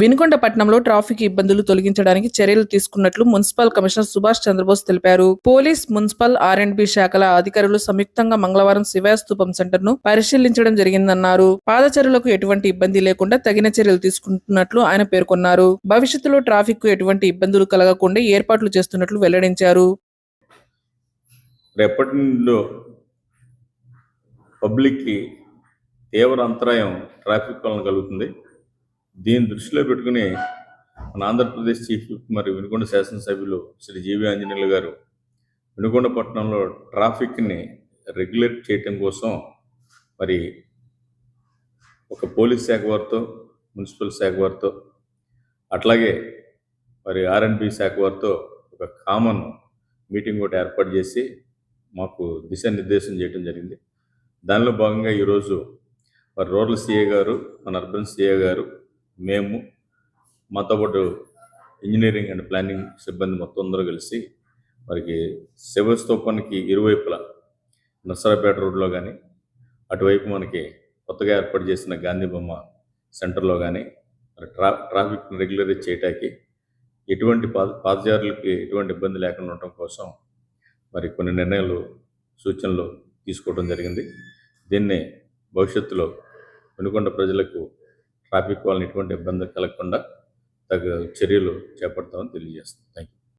వినుకొండ పట్టణంలో ట్రాఫిక్ ఇబ్బందులు తొలగించడానికి చర్యలు తీసుకున్నట్లు మున్సిపల్ కమిషనర్ సుభాష్ చంద్రబోస్ తెలిపారు. Police municipal R and B శాఖల అధికారులు సంయుక్తంగా మంగళవారం శివాస్తూపం సెంటర్ను పరిశీలించడం జరిగిందన్నారు. పాదచర్యలకు ఎటువంటి ఇబ్బంది లేకుండా తగిన చర్యలు తీసుకుంటున్నట్లు ఆయన పేర్కొన్నారు. భవిష్యత్తులో ట్రాఫిక్కు ఎటువంటి ఇబ్బందులు కలగకుండా ఏర్పాట్లు చేస్తున్నట్లు వెల్లడించారు. రేపటి నుండిలో పబ్లిక్కి తీవ్ర అంతరాయం ట్రాఫిక్ వలన కలుగుతుంది. దీన్ని దృష్టిలో పెట్టుకుని మన ఆంధ్రప్రదేశ్ చీఫ్ విప్ మరియు వినుకొండ శాసనసభ్యులు శ్రీ జీవి ఆంజనేయులు గారు వినుకొండ పట్టణంలో ట్రాఫిక్ని రెగ్యులేట్ చేయటం కోసం మరి ఒక పోలీస్ శాఖ వారితో మున్సిపల్ శాఖ వారితో అట్లాగే మరి ఆర్ఎండ్బి శాఖ వారితో ఒక కామన్ మీటింగ్ ఒకటి ఏర్పాటు చేసి మాకు దిశానిర్దేశం చేయడం జరిగింది. దానిలో భాగంగా ఈరోజు మరి రూరల్ సీఏ గారు మన అర్బన్ సీఏ గారు మేము మాతో పాటు ఇంజనీరింగ్ అండ్ ప్లానింగ్ సిబ్బంది మొత్తం అందరూ కలిసి మరికి శివస్తూపానికి ఇరువైపులా నర్సరాపేట రోడ్లో కానీ అటువైపు మనకి కొత్తగా ఏర్పాటు చేసిన గాంధీ బొమ్మ సెంటర్లో కానీ మరి ట్రా ట్రాఫిక్ని రెగ్యులరైజ్ చేయటానికి ఎటువంటి పాద పాదచారులకి ఎటువంటి ఇబ్బంది లేకుండా ఉండటం కోసం మరి కొన్ని నిర్ణయాలు సూచనలు తీసుకోవడం జరిగింది. దీన్ని భవిష్యత్తులో వెనుకొండ ప్రజలకు ట్రాఫిక్ వాళ్ళని ఎటువంటి ఇబ్బంది కలగకుండా తగు చర్యలు చేపడతామని తెలియజేస్తాం థ్యాంక్ యూ